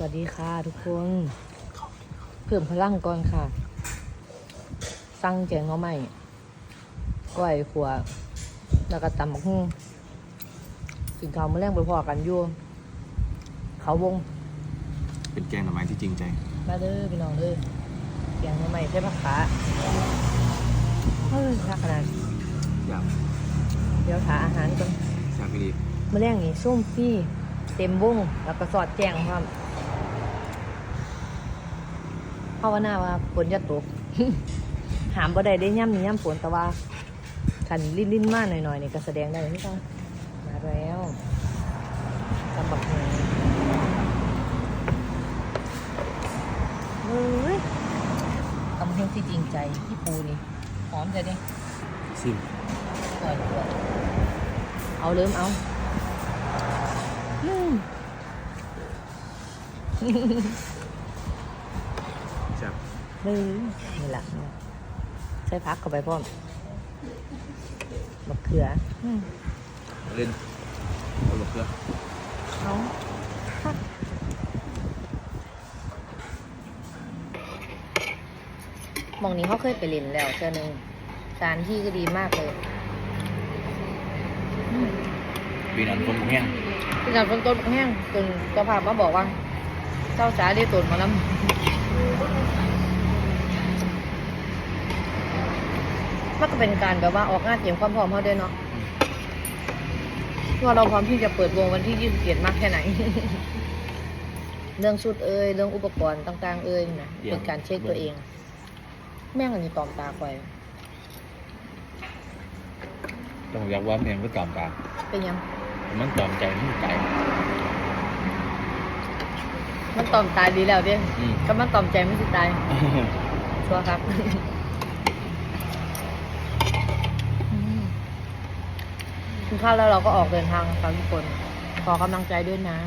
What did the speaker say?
สวัสดีค่ะทุกคน เพิ่มพลังก่อนค่ะ สั่งแกงหน่อไม้ก้อยขัวแล้วก็ตำบักหุ่งกินข้าวมื้อแรงไปพอกันอยู่เขาวง เป็นแกงหน่อไม้ที่จริงใจ มาเด้อพี่น้องเด้อแกงหน่อไม้ใส่ผักขาเฮ้ยน่าขนาดอยากเดี๋ยวหาอาหารก่อนแซ่บพี่ดีมื้อแรงนี่ส้มฟรี่เต็มวงแล้วก็สอดแจ้งครับ ภาวนาว่าฝนจะตก หามบ่ได้ได้ย่ำนี่ย่ำฝนแต่ว่าขันลิ้นลิ้นๆมาหน่อยๆนี่ก็แสดงได้นี่ก็มาแล้วตำบักหงเฮ้ยตำบักหงที่จริงใจที่ปูนี่หอมจะดิซิมปล่อยปล่อยเอาเริ่มเอาอืมแซ่บเฮ้ยนี่แหละนี่ล่ะใส่พักเข้าไปพร้อมมะเขืออืมเล่นเอาหลบเกลือเอาพักหมองนี้เขาเคยไปเล่นแล้วเจ้าหนึ่งสถานที่ก็ดีมากเลยอืมปีนั้นคนแห้งที่นั่นต้นต้นแห้งจนเจ้าภาพมาบอกว่าเจ้าสาได้ตนมาแล้ว มันก็เป็นการแบบว่าออกงานเตรียมความพร้อมเขาด้วยเนาะว่าเราพร้อมที่จะเปิดวงวันที่ยี่สิบเจ็ดมากแค่ไหน เรื่องชุดเอ่ยเรื่องอุปกรณ์ต่าง ๆ เอ่ยนะเป็นการเช็คตัวเอง แม่งอันนี้ตอมตาคอยต้องอยากว่าแม่งก็ตอมตาเป็นยัง มันตอมใจมันใจมันตอมตายดีแล้วเด้อืมก็มันตอมใจไม่สิตายชัวร์ครับ กิน ข้าวแล้วเราก็ออกเดินทางครับทุกคน ขอกำลังใจด้วยนะ